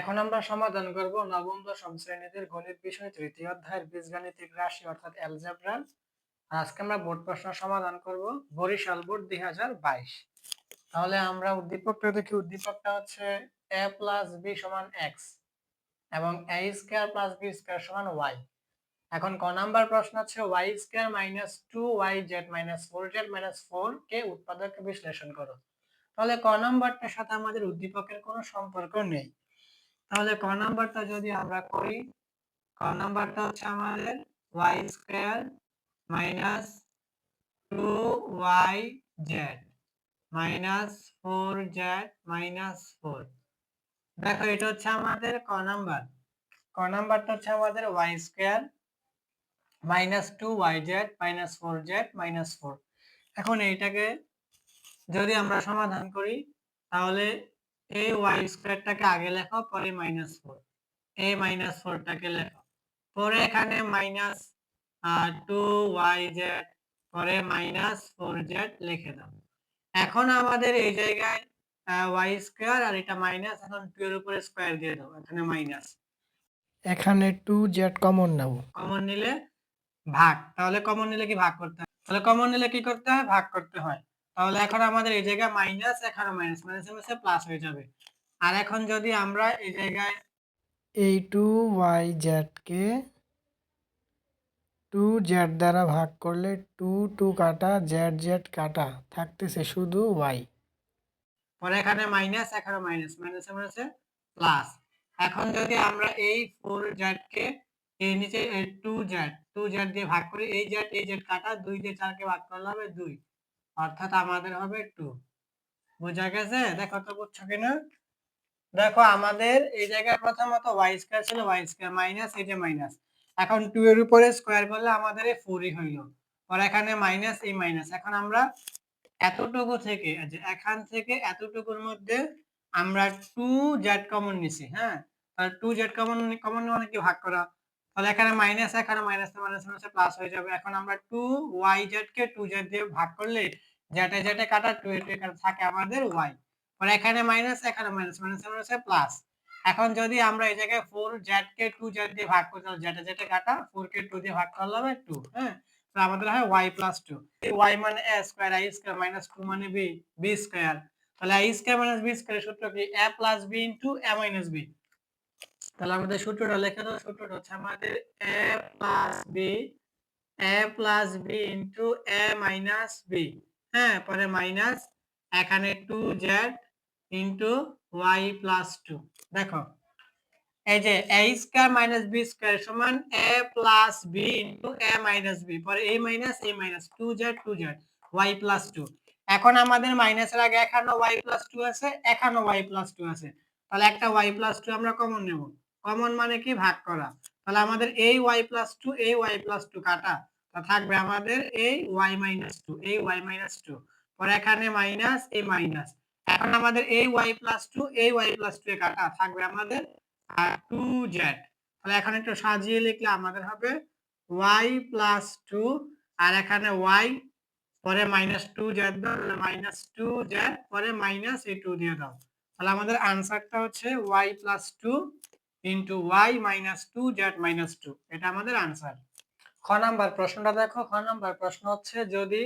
এখন আমরা সমাধান করব নবম দশম শ্রেণীদের গণিত বিষয় তৃতীয় অধ্যায়ের বীজগাণিতিক রাশি অর্থাৎ অ্যালজেব্রা আজকে আমরা বোর্ড প্রশ্ন সমাধান করব বরিশাল বোর্ড দুই হাজার বাইশ। তাহলে আমরা উদ্দীপকটা দেখি, উদ্দীপকটা হচ্ছে এ প্লাস বি সমান এক্স এবং A square plus B square সমান ওয়াই এখন ক নাম্বার প্রশ্ন হচ্ছে Y square minus two Y Z minus four Z minus four কে উৎপাদক বিশ্লেষণ করো। তাহলে ক নাম্বারটার সাথে আমাদের উদ্দীপকের কোনো সম্পর্ক নেই। তাহলে ক নাম্বারটা যদি আমরা করি, ক নাম্বারটা হচ্ছে আমাদের y square minus two y z minus four z minus four দেখো, এটা হচ্ছে আমাদের ক নাম্বার। ক নাম্বারটা হচ্ছে আমাদের y square minus two y z minus four z minus four এখন এইটাকে যদি আমরা সমাধান করি, তাহলে এ ওয়াই স্কোয়ারটাকে আগে লেখো পরে মাইনাস ফোর এ মাইনাস ফোরটাকে লেখো। পরে এখানে মাইনাস টু ওয়াই জেড পরে মাইনাস ফোর জেড লিখে দাও। এখন আমাদের এই জায়গায় ওয়াই স্কোয়ার আর এটা মাইনাস এখন টু এর উপরে স্কোয়ার দিয়ে দাও এখানে মাইনাস এখানে টু জেড কমন নেব। কমন নিলে ভাগ। তাহলে কমন নিলে কি ভাগ করতে হয়? তাহলে কমন নিলে কি করতে হয়? ভাগ করতে হয়। তাহলে এখন আমাদের এই জায়গায় মাইনাস এখানে মাইনাস মাইনাস মাইনাসে প্লাস হয়ে যাবে। আর এখন যদি আমরা এই জায়গায় এই টু ওয়াই জেডকে টু জেড দ্বারা ভাগ করলে টু টু কাটা জেড জেড কাটা, থাকতেছে শুধু ওয়াই পরে এখানে মাইনাস এখানে মাইনাস মাইনাসে মাইনাসে প্লাস এখন যদি আমরা এই ফোর জেডকে এই নিচে টু জেড টু জেড দিয়ে ভাগ করি, এই জেড এই জেড কাটা, দুই দিয়ে চারকে ভাগ করলে হবে দুই। অর্থাৎ আমাদের হবে টু বোঝা গেছে? দেখো তো বুঝছ কিনা? দেখো, আমাদের এই জায়গায় প্রথমত ওয়াই স্কোয়ার ছিল ওয়াই স্কোয়ার মাইনাস এই যে মাইনাস এখন টু এর উপরে স্কোয়ার করলে আমাদের এই ফোরই হইল। পর এখানে মাইনাস এই মাইনাস এখন আমরা এতটুকু থেকে এখান থেকে এতটুকুর মধ্যে আমরা টু জেড কমন নিছি হ্যাঁ? টু জেড কমন কমন মানে কি? ভাগ করা। তাহলে এখানে মাইনাস এখানে মাইনাস মাইনাস মাইনাস প্লাস হয়ে যাবে। এখন আমরা টু ওয়াই জেড কে টু জেড দিয়ে ভাগ করলে জেটে জেটে কাটা টু এ এখানে থাকে আমাদের ওয়াই পরে এখানে মাইনাস এখানে মাইনাস মাইনাস মাইনাস প্লাস এখন যদি আমরা এই জায়গায় ফোর জেড কে টু জেড দিয়ে ভাগ করি, তাহলে জেটে জেটে কাটা ফোর কে টু দিয়ে ভাগ করলে হবে টু হ্যাঁ? আমাদের হয় ওয়াই প্লাস টু ওয়াই মানে a square i square minus two মানে বি বি স্কোয়ার তাহলে i square minus b square সূত্র কি? A plus b into a minus b তাহলে আমাদের সূত্রটা লেখা দাও সূত্রটা হচ্ছে আমাদের a plus b a plus b into a minus b হ্যাঁ পরে মাইনাস এখানে two z into y plus two দেখো, এই যে a square minus b square সমান a plus b into a minus b পরে a minus a minus two z two z y plus two এখন আমাদের মাইনাসের আগে এখানে ওয়াই প্লাস টু আছে এখানে ওয়াই প্লাস টু আছে। তাহলে একটা ওয়াই প্লাস টু আমরা কমন নেব। কমন মানে কি? ভাগ করা। তাহলে আমাদের এই ওয়াই প্লাস টু এই ওয়াই প্লাস টু কাটা। থাকবে আমাদের এই ওয়াই মাইনাস টু এই ওয়াই মাইনাস টু পরে এখানে মাইনাস এই মাইনাস এখন আমাদের এই ওয়াই প্লাস টু এই ওয়াই প্লাস টু এ কাটা। থাকবে আমাদের টু জেড তাহলে এখন একটু সাজিয়ে লিখলে আমাদের হবে ওয়াই প্লাস টু আর এখানে ওয়াই পরে মাইনাস টু জেড দাও মাইনাস টু জেড পরে মাইনাস এই টু দিয়ে দাও। তাহলে আমাদের আনসারটা হচ্ছে y plus two into y minus two z minus two এটা আমাদের আনসার খ নাম্বার প্রশ্নটা দেখো, খ নাম্বার প্রশ্ন হচ্ছে যদি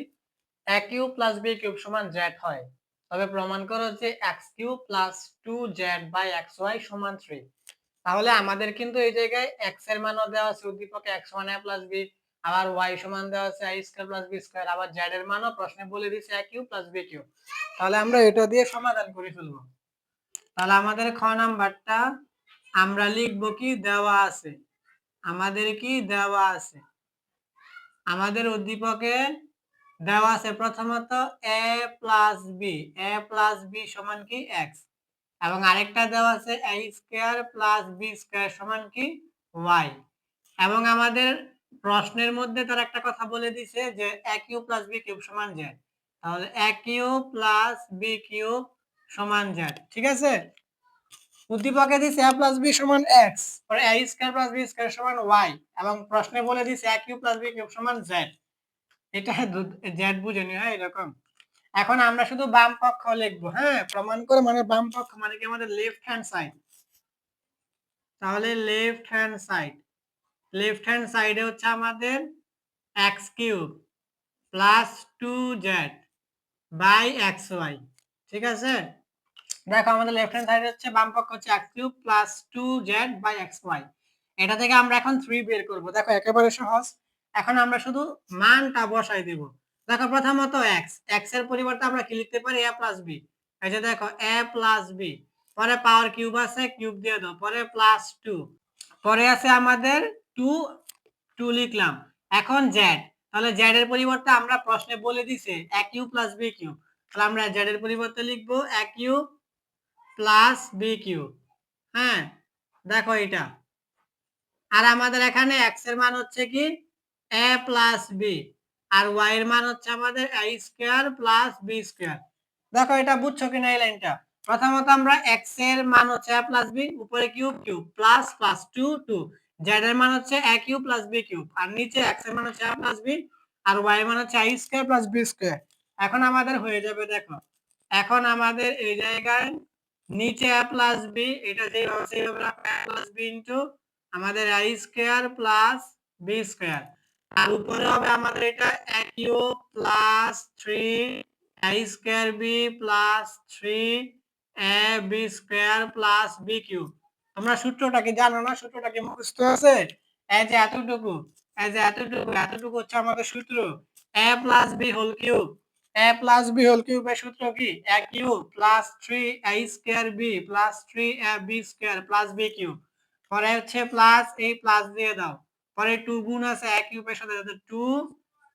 a cube plus b cube সমান জেড হয়, তবে প্রমাণ করো যে x cube plus two z by x y সমান থ্রি তাহলে আমাদের কিন্তু এই জায়গায় এক্সের মানও দেওয়া আছে, উদ্দীপকে x one a plus b আবার ওয়াই সমান দেওয়া আছে i square plus b square আবার জেড এর মানও প্রশ্নে বলে দিছে a cube plus b cube. তাহলে আমরা এটা দিয়ে সমাধান করে ফেলব। তাহলে আমাদের খ নাম্বারটা আমরা লিখব কি? দেওয়া আছে। আমাদের কি? দেওয়া আছে। আমাদের উদ্দীপকে দেওয়া আছে প্রথমত a plus b a plus b সমান কি? এক্স এবং আরেকটা দেওয়া আছে a square plus b square সমান কি? ওয়াই এবং আমাদের প্রশ্নের মধ্যে তার একটা কথা বলে দিছে যে a cube plus b cube সমান জেড তাহলে a cube plus b cube সমান জেড ঠিক আছে? উদ্দীপকে দিছে a প্লাস বি সমান x, পরে a square plus b square সমান y, এবং প্রশ্নে বলে দিছে a cube plus b cube সমান z এটা z বুঝে নিও হ্যাঁ এরকম। এখন আমরা শুধু বাম পক্ষ লিখব হ্যাঁ প্রমাণ করে মানে বাম পক্ষ মানে কি আমাদের লেফট হ্যান্ড সাইড তাহলে left hand side left hand সাইডে হচ্ছে আমাদের x cube plus two z by x y ঠিক আছে? দেখো, আমাদের লেফট হ্যান্ড সাইড হচ্ছে বাম পক্ষ হচ্ছে x cube plus two z by x y এটা থেকে আমরা এখন থ্রি বের করব। দেখো, একেবারে সহজ। এখন আমরা শুধু মানটা বসাই দেব। দেখো, প্রথমত এক্স এক্সের পরিবর্তে আমরা কি লিখতে পারি? এ প্লাস বি এই যে দেখো এ প্লাস বি পরে পাওয়ার কিউব আছে কিউব দিয়ে দাও। পরে প্লাস টু পরে আছে আমাদের টু টু লিখলাম। এখন জেড তাহলে জেড এর পরিবর্তে আমরা প্রশ্নে বলে দিছে a cube plus b cube তাহলে আমরা জেড এর পরিবর্তে লিখব a cube plus b cube হ্যাঁ দেখো এটা আর আমাদের এখানে এক্সের মান হচ্ছে কি? এ প্লাস বি আর ওয়াই এর মান হচ্ছে আমাদের a square plus b square দেখো এটা বুঝছ কিনা এই লাইনটা? প্রথমত আমরা এক্সের মান হচ্ছে এ প্লাস বি উপরে cube cube plus plus two two z এর মান হচ্ছে a cube plus b cube. আর নিচে এক্সের মান হচ্ছে এ প্লাস বি আর ওয়াই এর মান হচ্ছে i square plus b square এখন আমাদের হয়ে যাবে, দেখো। এখন আমাদের এই জায়গায় নিচে এ প্লাস বি এটা যেভাবে সেইভাবে রাখো এ প্লাস বি ইন্টু আমাদের i square plus b square আর উপরে হবে আমাদের এটা a cube plus three i square b plus three a b square plus b cube তোমরা সূত্রটা কি জানো না? সূত্রটা কি মুখস্থ আছে? এই যে এতটুকু, এই যে এতটুকু এতটুকু হচ্ছে আমাদের সূত্র। A plus b whole cube a plus b whole কিউবের সূত্র কি? A cube plus three a square b plus three a b square plus b cube পরে হচ্ছে প্লাস এই প্লাস দিয়ে দাও। পরে টু গুণ আছে এ কিউবের সাথে টু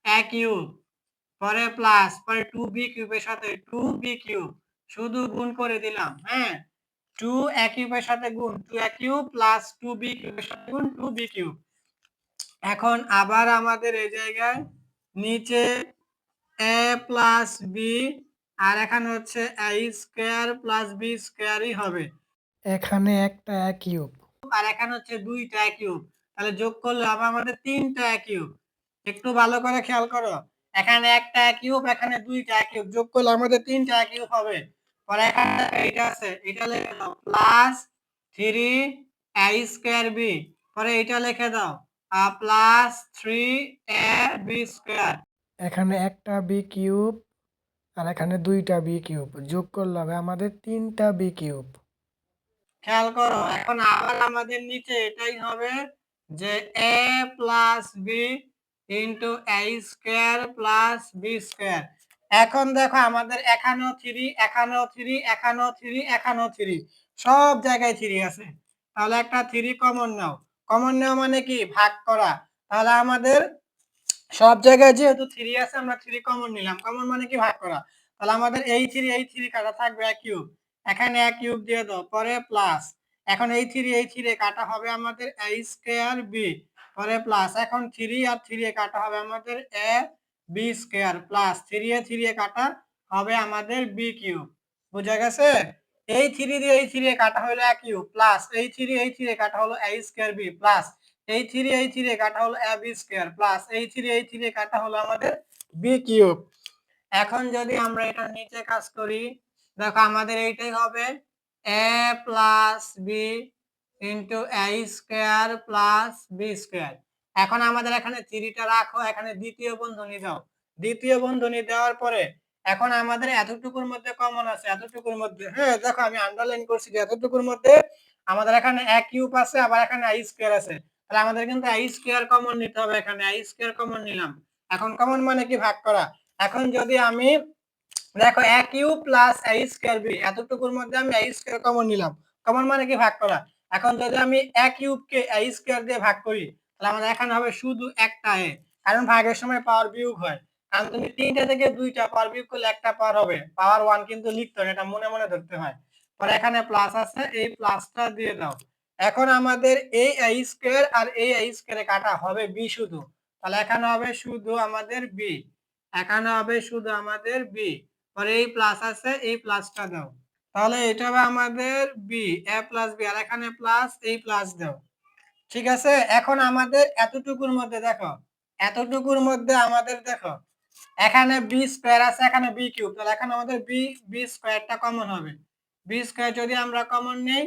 এ কিউব পরে প্লাস পরে টু বি কিউবের সাথে টু বি কিউব শুধু গুণ করে দিলাম হ্যাঁ? টু এ কিউবের সাথে গুণ two a cube plus two b কিউবের সাথে গুণ টু বি কিউব এখন আবার আমাদের এই জায়গায় নিচে এ প্লাস বি আর এখানে হচ্ছে এ স্কোয়ার প্লাস বি স্কোয়ারই হবে। এখানে একটা এক কিউব আর এখানে হচ্ছে দুইটা কিউব তাহলে যোগ করলে হবে আমাদের তিনটা কিউব একটু ভালো করে খেয়াল করো। এখানে একটা কিউব এখানে দুইটা কিউব যোগ করলে আমাদের তিনটা কিউব হবে। পরে এখানে এটা আছে। এটা লিখে দাও। Plus three a square b পরে এটা লিখে দাও। Plus three a b square এখানে একটা বি কিউব আর এখানে দুইটা বি কিউব যোগ করলে হবে আমাদের তিনটা বি কিউব খেয়াল করো, এখন আবার আমাদের নিচে এটাই হবে যে a plus b into a square plus b square এখন দেখো আমাদের এখানেও থ্রি এখানেও থ্রি এখানেও থ্রি এখানেও থ্রি সব জায়গায় থ্রি আছে। তাহলে একটা থ্রি কমন নাও। কমন নেওয়া মানে কি? ভাগ করা। তাহলে আমাদের সব জায়গায় যেহেতু থ্রি আছে, আমরা থ্রি কমন নিলাম। কমন মানে কি? ভাগ করা। তাহলে আমাদের এই থ্রি এই থ্রি কাটা থাকবে এক কিউব এখানে এক কিউব দিয়ে দাও, পরে প্লাস এখন এই থ্রি এই থ্রি কাটা হবে আমাদের এ স্কোয়ার বি পরে প্লাস এখন থ্রি আর থ্রি কাটা হবে আমাদের a b square plus three a three কাটা হবে আমাদের বি কিউব বুঝা গেছে? এই থ্রি দিয়ে এই থ্রি কাটা হলো এক কিউব প্লাস এই থ্রি এই থ্রি কাটা হলো এ স্কোয়ার বি প্লাস এই থ্রি এই থ্রি কাটা হলো এ বি স্কোয়ার প্লাস এই থ্রি এই থ্রি কাটা হলো আমাদের বি কিউব এখন যদি আমরা এটা নিচে কাজ করি, দেখো আমাদের এইটাই হবে a plus b into a square plus b square এখন আমাদের এখানে থ্রিটা রাখো, এখানে দ্বিতীয় বন্ধনী দাও। দ্বিতীয় বন্ধনী দেওয়ার পরে এখন আমাদের এতটুকুর মধ্যে কমন আছে, এতটুকুর মধ্যে হ্যাঁ দেখো আমি আন্ডারলাইন করছি যে এতটুকুর মধ্যে আমাদের এখানে এক কিউব আছে, আবার এখানে আই স্কোয়ার আছে। তাহলে আমাদের কিন্তু আই স্কোয়ার কমন নিতে হবে এখানে আই স্কোয়ার কমন নিলাম। এখন কমন মানে কি? ভাগ করা। এখন যদি আমি, দেখো এক u plus i square b এতটুকুর মধ্যে আমি আই স্কোয়ার কমন নিলাম। কমন মানে কি? ভাগ করা। এখন যদি আমি এক কিউবকে আই স্কোয়ার দিয়ে ভাগ করি, তাহলে আমাদের এখানে হবে শুধু একটা এ কারণ ভাগের সময় পাওয়ার বিয়োগ হয়। কারণ তুমি তিনটা থেকে দুইটা পাওয়ার বিয়োগ করলে একটা পাওয়ার হবে। পাওয়ার ওয়ান কিন্তু লিখতে হবে, এটা মনে মনে ধরতে হয়। পরে এখানে প্লাস আছে, এই প্লাসটা দিয়ে দাও। এখন আমাদের এই আই স্কোয়ার আর এই আই স্কোয়ারে কাটা হবে বি শুধু। তাহলে এখানে হবে শুধু আমাদের বি এখানে হবে শুধু আমাদের বি পরে এই প্লাস আছে, এই প্লাসটা দাও। তাহলে এটা হবে আমাদের বি এ প্লাস বি আর এখানে প্লাস এই প্লাস দাও। ঠিক আছে? এখন আমাদের এতটুকুর মধ্যে দেখো, এতটুকুর মধ্যে আমাদের দেখো, এখানে বি স্কোয়ার আছে, এখানে বি কিউব তাহলে এখানে আমাদের বি বি স্কোয়ারটা কমন হবে। বি স্কোয়ার যদি আমরা কমন নেই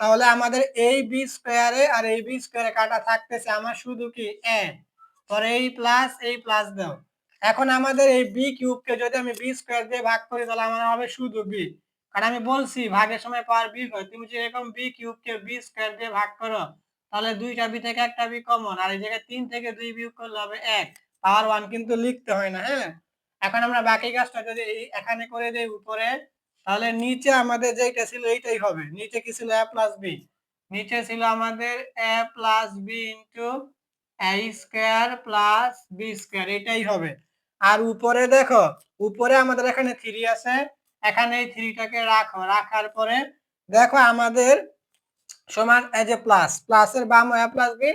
তাহলে আমাদের এই বি স্কোয়ারে আর এই বি স্কোয়ারে কাটা থাকতেছে আমার শুধু কি এ পরে এই প্লাস এই প্লাস দাও। এখন আমাদের এই বি কিউবকে যদি আমি বি স্কোয়ার দিয়ে ভাগ করি, তাহলে আমার হবে শুধু বি কারণ আমি বলছি, ভাগের সময় পাওয়ার বি হয়। তুমি যদি এরকম বি কিউবকে বি স্কোয়ার দিয়ে ভাগ করো, তাহলে দুইটা বি থেকে একটা বি কমন আর এই জায়গায় তিন থেকে দুই বিয়োগ করলে হবে এক। পাওয়ার ওয়ান কিন্তু লিখতে হয় না হ্যাঁ? এখন আমরা বাকি কাজটা যদি এখানে করে দেই উপরে তাহলে নিচে আমাদের যেটা ছিল এইটাই হবে। নিচে কি ছিল a প্লাস বি নিচে ছিল আমাদের a plus b into a square plus b square এটাই হবে। আর উপরে দেখো, উপরে আমাদের এখানে থ্রি আছে। এখানে এই থ্রিটাকে রাখো। রাখার পরে দেখো আমাদের সমান এই এ প্লাস প্লাসের বাম a প্লাস বি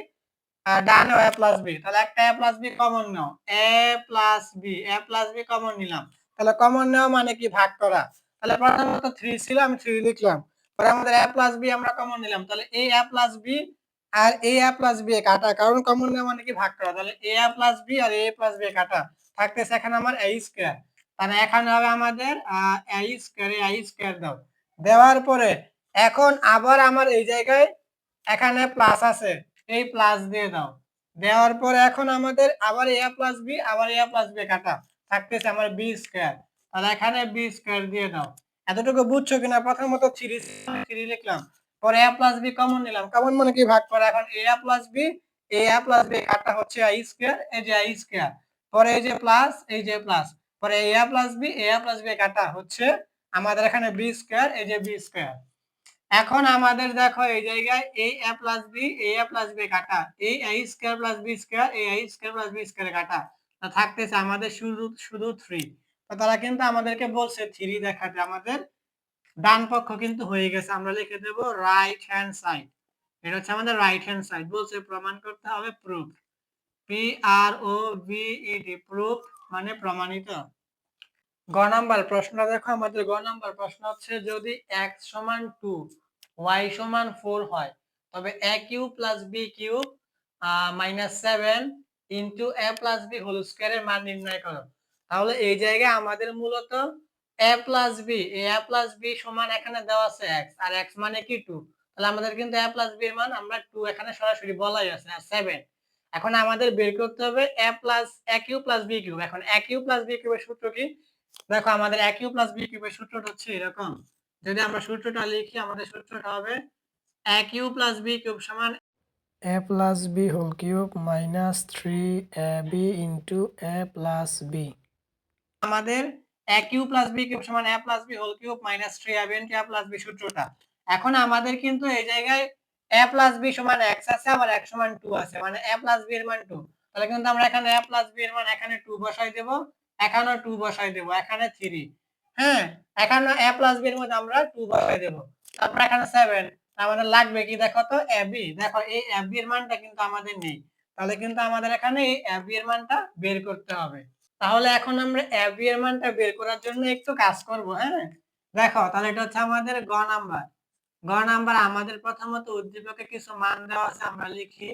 আর ডানে a প্লাস বি তাহলে একটা এ plus B common now. A plus b a plus b common নিলাম। তাহলে কমন নেওয়া মানে কি? ভাগ করা। তাহলে প্রথমত থ্রি ছিল আমি থ্রি লিখলাম। পরে আমাদের a প্লাস বি আমরা কমন নিলাম। তাহলে a a প্লাস বি আর a প্লাস বি কাটা। কারণ কমন নেওয়া মানে কি ভাগ করা? তাহলে a a প্লাস বি আর a প্লাস বি কাটা। থাকতেছে এখানে আমার a স্কয়ার তাহলে এখানে হবে আমাদের a স্কয়ার a স্কয়ার দাও। দেওয়ার পরে এখন আবার আমার এই জায়গায় এখানে প্লাস আছে। এই প্লাস দিয়ে দাও। দেওয়ার পরে এখন আমাদের আবার a প্লাস বি আবার a প্লাস বি কাটা। থাকতেছে আমার বি স্কয়ার তাহলে এখানে বি স্কয়ার দিয়ে দাও। এতটুকু বুঝছ কিনা? প্রথমত থ্রি থ্রি লিখলাম, পরে এ প্লাস বি কমন নিলাম। কমন মানে কি? ভাগ করা এখন a plus b a plus b কাটা হচ্ছে i স্কয়ার এই যে i স্কয়ার পরে এই যে প্লাস এই যে প্লাস পরে a plus b a plus b কাটা হচ্ছে আমাদের এখানে বি স্কয়ার এই যে বি স্কয়ার এখন আমাদের দেখো এই জায়গায় a a plus b a plus b কাটা। এই a square plus b square এই a square plus b square কাটা। থাকতেছে আমাদের শুধু শুধু 3 তো তারা কিন্তু আমাদেরকে বলছে 3 দেখাতে। আমাদের ডান পক্ষ কিন্তু হয়ে গেছে। আমরা লিখে দেব রাইট হ্যান্ড সাইড এটা হচ্ছে আমাদের রাইট হ্যান্ড সাইড বলছে প্রমাণ করতে হবে proof P R O V E D proof মানে প্রমাণিত। গ নাম্বার প্রশ্ন দেখো আমাদের। গ নাম্বার প্রশ্ন হচ্ছে, যদি x সমান টু y সমান ফোর হয়, তবে a cube plus b cube minus seven into a plus b whole স্কোয়ারের মান নির্ণয় করো। তাহলে এই জায়গায় আমাদের মূলত a plus b a plus b সমান এখানে দেওয়া আছে এক্স আর এক্স মানে কি টু তাহলে আমাদের কিন্তু এ প্লাস বি মান আমরা টু এখানে সরাসরি বলাই আছে, আর সেভেন এখন আমাদের বের করতে হবে a plus a cube plus b cube এখন a কিউব প্লাস বি কিউবের সূত্র কি? দেখো আমাদের a কিউব প্লাস বি কিউবের সূত্রটা হচ্ছে এরকম। যদি আমরা সূত্রটা লিখি, আমাদের সূত্রটা হবে a cube plus b cube সমান a plus b whole cube minus three a b into a plus b আমাদের a cube plus b cube সমান a plus whole minus three a into a plus b সূত্রটা। এখন আমাদের কিন্তু এই জায়গায় a plus B সমান x আছে, আবার x সমান 2 আছে। মানে a প্লাস এর মান 2 তাহলে কিন্তু আমরা এখানে a প্লাস এর মান এখানে 2 বসাই দেব, এখানেও 2 বসাই দেব, এখানে 3 হ্যাঁ এখানে a প্লাস বি এর মধ্যে আমরা 2 বসাই দেব। তারপর এখানে 7 আমাদের লাগবে কি দেখো তো? A b দেখো, এই a b এর মানটা কিন্তু আমাদের নেই। তাহলে কিন্তু আমাদের এখানে এই a b এর মানটা বের করতে হবে। তাহলে এখন আমরা এর মানটা বের করার জন্য একটু কাজ করব হ্যাঁ? দেখো, তাহলে এটা হচ্ছে আমাদের গ নাম্বার। গ নাম্বার, আমাদের প্রথমত উদ্দীপকে কিছু মান দেওয়া আছে, আমরা লিখি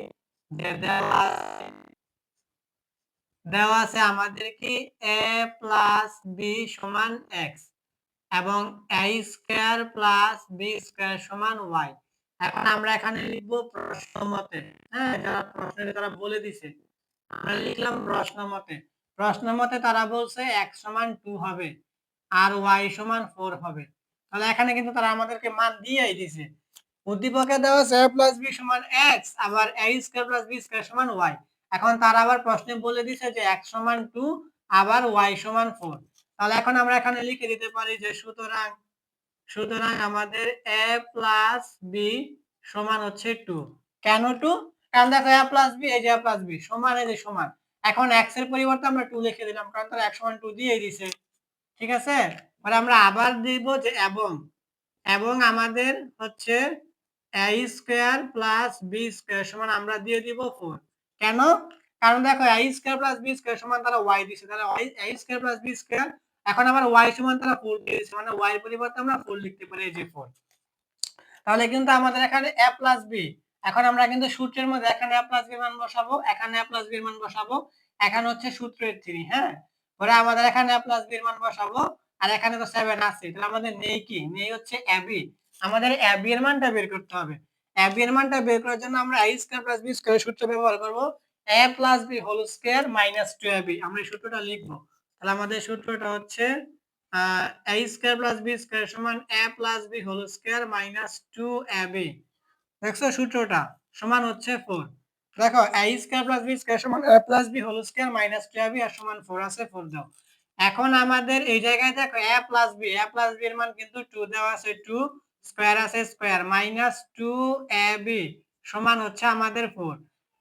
দেওয়া আছে দেওয়া আছে আমাদের কি? A প্লাস বি সমান x এবং a square plus b square সমান y এখন আমরা এখানে লিখব প্রশ্ন মতে হ্যাঁ? যারা প্রশ্নে তারা বলে দিছে। আমরা লিখলাম প্রশ্ন মতে। প্রশ্ন মতে তারা বলছে x সমান 2 হবে, আর y সমান 4 হবে। তাহলে এখানে কিন্তু তারা আমাদেরকে মান দিয়েই দিছে উদ্দীপকে দেওয়া আছে a প্লাস বি সমান x, আবার a square plus b square সমান y এখন তারা আবার প্রশ্নে বলে দিছে যে x সমান 2 আবার y সমান 4 তাহলে এখন আমরা এখানে লিখে দিতে পারি যে সুতরাং সুতরাং আমাদের a প্লাস বি সমান হচ্ছে 2 কেন 2 কারণ দেখো a প্লাস বি এই যে a প্লাস বি সমান, এই যে সমান। এখন এক্সের পরিবর্তে আমরা টু লিখে দিলাম, কারণ তারা x সমান 2 দিয়েই দিছে। ঠিক আছে? মানে আমরা আবার দিব যে এবং। এবং আমাদের হচ্ছে a square plus b square সমান আমরা দিয়ে দিব 4 কেন? কারণ দেখো, a square plus b square সমান তারা y দিছে। তাহলে a square plus b square এখন আবার y সমান তারা 4 দিয়েছে মানে এর পরিবর্তে আমরা 4 লিখতে পারি এই যে 4 তাহলে কিন্তু আমাদের এখানে a প্লাস b এখন আমরা কিন্তু সূত্রের মধ্যে এখানে প্লাস b মান বসাবো, এখানে প্লাস b মান বসাবো, এখানে হচ্ছে সূত্রের থ্রি হ্যাঁ? পরে আমাদের এখানে প্লাস b মান বসাবো, আর এখানে তো সেভেন আছে, তাহলে আমাদের নেই কি? নেই হচ্ছে ab আমাদের অ্যাবি এর মানটা বের করতে হবে। অ্যাবি এর মানটা বের করার জন্য আমরা a square plus b square সূত্র ব্যবহার করব। A plus b whole square minus two a b আমরা এই সূত্রটা লিখব। তাহলে আমাদের সূত্রটা হচ্ছে a square plus b square সমান a plus b whole square minus two a b দেখছ সূত্রটা? সমান হচ্ছে ফোর দেখো, a square plus b square সমান a plus b whole square minus two a b আর সমান ফোর আছে ফোর দাও। এখন আমাদের এই জায়গায় দেখো, a plus b a plus b এর মান কিন্তু টু দেওয়া আছে টু স্কয়ার আছে square minus two a b সমান হচ্ছে আমাদের ফোর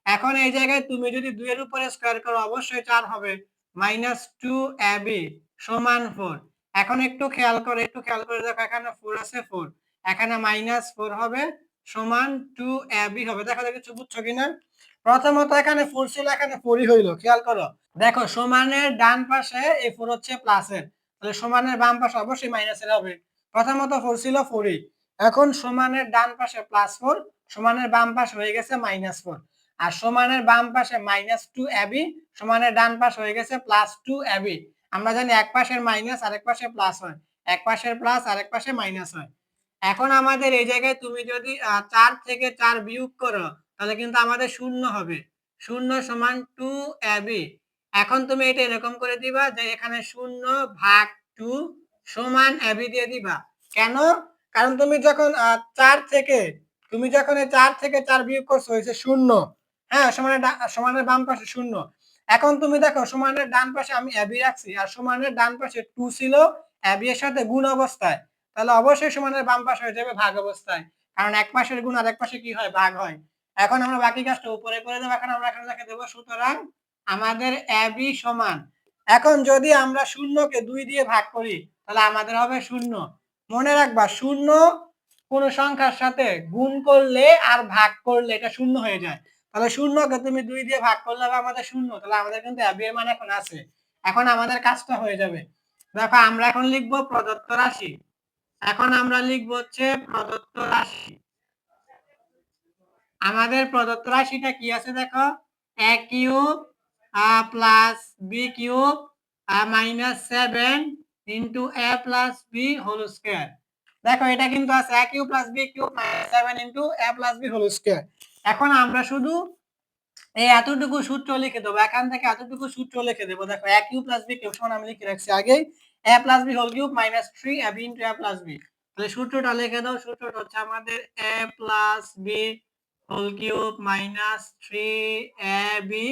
এখন এই জায়গায় তুমি যদি দুইয়ের উপরে স্কয়ার করো, অবশ্যই চার হবে। মাইনাস টু এবি সমান ফোর এখন একটু খেয়াল করে, একটু খেয়াল করে দেখো, এখানে ফোর আছে ফোর এখানে মাইনাস ফোর হবে সমান টু এবি হবে। দেখো দেখো কিছু বুঝছ কিনা? প্রথমত এখানে ফোর ছিল, এখানে ফোরই হইল, খেয়াল করো। দেখো, সমানের ডান পাশে এই ফোর হচ্ছে প্লাসের তাহলে সমানের বাম পাশে অবশ্যই মাইনাসের হবে। প্রথমত ফোর ছিল ফোরই এখন সমানের ডান পাশে প্লাস ফোর সমানের বাম পাশে হয়ে গেছে মাইনাস ফোর আর সমানের বাম পাশে মাইনাস টু এবি সমানের ডান পাশ হয়ে গেছে প্লাস টু এবি আমরা জানি এক পাশের মাইনাস আরেক পাশে প্লাস হয়। এক পাশের প্লাস আরেক পাশে মাইনাস হয়। এখন আমাদের এই জায়গায় তুমি যদি চার থেকে চার বিয়োগ করো, তাহলে কিন্তু আমাদের শূন্য হবে। শূন্য সমান টু এবি এখন তুমি এটা এরকম করে দিবা যে এখানে শূন্য ভাগ টু সমান এবি দিয়ে দিবা। কেন? কারণ তুমি যখন চার থেকে, তুমি যখন এই চার থেকে চার বিয়োগ করছ হয়েছে শূন্য হ্যাঁ সমানের সমানের বাম পাশে শূন্য। এখন তুমি দেখো, সমানের ডান পাশে আমি এবি রাখছি, আর সমানের ডান পাশে টু ছিল এবি এর সাথে গুণ অবস্থায়। তাহলে অবশ্যই সমানের বাম পাশে হয়ে যাবে ভাগ অবস্থায়। কারণ এক পাশের গুণ আর এক পাশে কি হয়? ভাগ হয়। এখন আমরা বাকি কাজটা উপরে করে দেবো। এখন আমরা এখানে লিখে দেবো, সুতরাং আমাদের এবি সমান। এখন যদি আমরা শূন্যকে দুই দিয়ে ভাগ করি, তাহলে আমাদের হবে শূন্য। মনে রাখবা, শূন্য কোন সংখ্যার সাথে গুণ করলে আর ভাগ করলে এটা শূন্য হয়ে যায়। তাহলে শূন্যকে তুমি দুই দিয়ে ভাগ করলে হবে আমাদের শূন্য। তাহলে আমাদের কিন্তু এবি এর মান এখন আছে। এখন আমাদের কাজটা হয়ে যাবে। দেখো, আমরা এখন লিখব প্রদত্ত রাশি। এখন আমরা লিখব হচ্ছে প্রদত্ত রাশি। আমাদের প্রদত্ত রাশিটা কি আছে দেখো? A cube plus b cube minus seven into a plus b whole square দেখো, এটা কিন্তু আছে a cube plus b cube minus seven into a plus b whole square এখন আমরা শুধু এই এতটুকু সূত্র লিখে দেবো। এখান থেকে এতটুকু সূত্র লিখে দেবো। দেখো a cube plus b cube সমান আমি লিখে রাখছি আগেই। Plus b whole cube minus three a b into a plus b তাহলে সূত্রটা লিখে দাও, সূত্রটা হচ্ছে আমাদের plus b whole cube minus three a b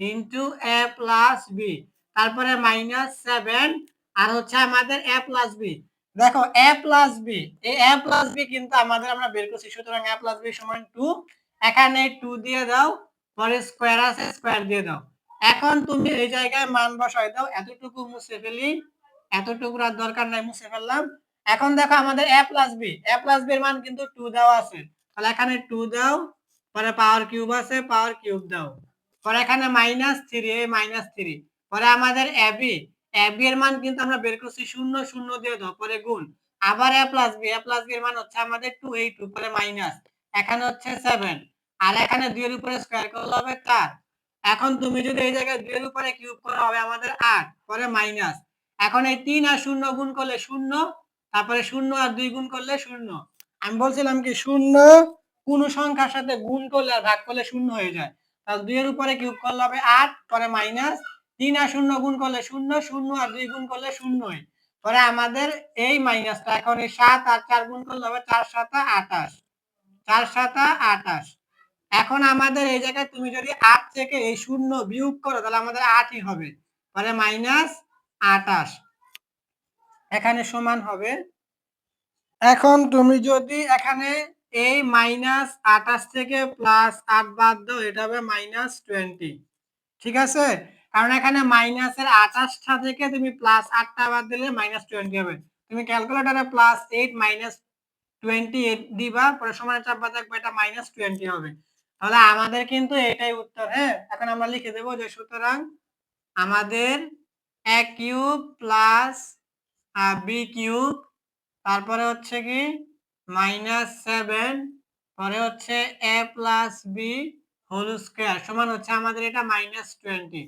into a plus b তারপরে মাইনাস সেভেন আর হচ্ছে আমাদের এ প্লাস বি দেখো এ প্লাস বি এই এ প্লাস বি কিন্তু আমাদের আমরা বের করছি সুতরাং এ প্লাস বি সমান টু এখানে টু দিয়ে দাও, পরে স্কোয়ার আছে স্কোয়ার দিয়ে দাও। এখন তুমি এই জায়গায় মান বসাই দাও, এতটুকু মুছে ফেলি। এতটুকু আর দরকার নাই, মুছে ফেললাম। এখন দেখো আমাদের a plus b a plus b এর মান কিন্তু টু দেওয়া আছে। তাহলে এখানে টু দাও, পরে পাওয়ার কিউব আছে পাওয়ার কিউব দাও। পরে এখানে মাইনাস থ্রি এই মাইনাস থ্রি পরে আমাদের এবি এবি এর মান কিন্তু আমরা বের করছি শূন্য শূন্য দিয়ে দাও, পরে গুণ। আবার a plus b a plus b এর মান হচ্ছে আমাদের টু এই টু পরে মাইনাস এখানে হচ্ছে সেভেন আর এখানে দুইয়ের উপরে স্কোয়ার করলে হবে চার। এখন তুমি যদি এই জায়গায় দুইয়ের উপরে কিউব করা, হবে আমাদের আট, পরে মাইনাস এখন এই তিন আর শূন্য গুণ করলে শূন্য, তারপরে শূন্য আর দুই গুণ করলে শূন্য। আমি বলছিলাম কি, শূন্য কোন সংখ্যার সাথে গুণ করলে আর ভাগ করলে শূন্য হয়ে যায়। তাহলে দুইয়ের উপরে কিউব করলে হবে আট, পরে মাইনাস। তিন আর শূন্য গুণ করলে শূন্য শূন্য আর দুই গুণ করলে শূন্যই। পরে আমাদের এই মাইনাসটা এখন এই সাত আর চার গুণ করলে হবে চার সাতা আটাশ চার সাতা আটাশ এখন আমাদের এই জায়গায় তুমি যদি আট থেকে এই শূন্য বিয়োগ করো, তাহলে আমাদের আটই হবে। পরে মাইনাস আটাশ এখানে সমান হবে। এখন তুমি যদি এখানে এই মাইনাস আটাশ থেকে প্লাস আট বাদ দাও, এটা হবে মাইনাস টোয়েন্টি ঠিক আছে? কারণ এখানে মাইনাসের আঠাশটা থেকে তুমি প্লাস আটটা বাদ দিলে মাইনাস টোয়েন্টি হবে। তুমি ক্যালকুলেটারে plus eight minus twenty eight দিবা, পরে সমান চাপ বাদ এটা মাইনাস টোয়েন্টি হবে। তাহলে আমাদের কিন্তু এটাই উত্তর হ্যাঁ? এখন আমরা লিখে দেবো যে সুতরাং আমাদের a cube plus b cube তারপরে হচ্ছে কি মাইনাস সেভেন পরে হচ্ছে a plus b whole square সমান হচ্ছে আমাদের এটা মাইনাস টোয়েন্টি